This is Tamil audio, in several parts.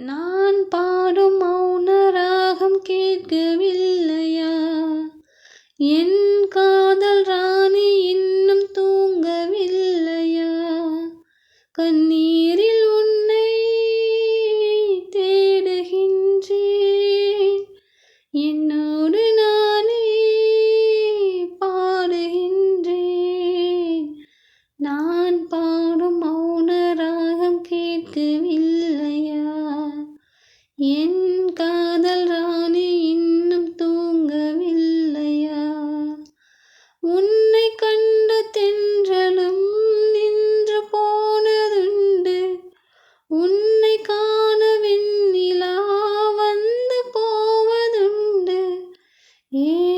நான் பாடும் மௌன ராகம் கேட்கவில்லையா? என் காதல் ராணி இன்னும் தூங்கவில்லையா? கண்ணீரில் உன்னை தேடுகின்றேன். என்னோடு நானே பாடுகின்றேன். நான் பாடும் மௌன ராகம் கேட்கவில்லையா என் காதல் ராணி இன்னும் தூங்கவில்லையா? உன்னை கண்ட தென்றலும் நின்று போனதுண்டு. உன்னை காண வெண்ணிலா வந்து போவதுண்டு. ஏ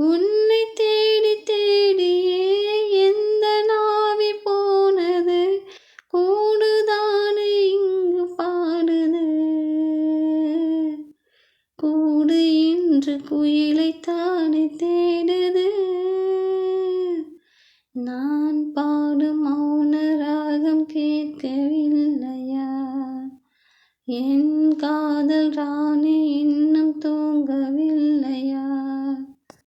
உன்னை தேடி தேடியே எந்த நாவி போனது? கூடுதானே இங்கு பாடுது. கூடு இன்று குயிலைத்தானே தேடுது. நான் பாடும் மௌன ராகம் கேட்கவில்லையா? என் காதல் ராணி இன்னும் தூங்க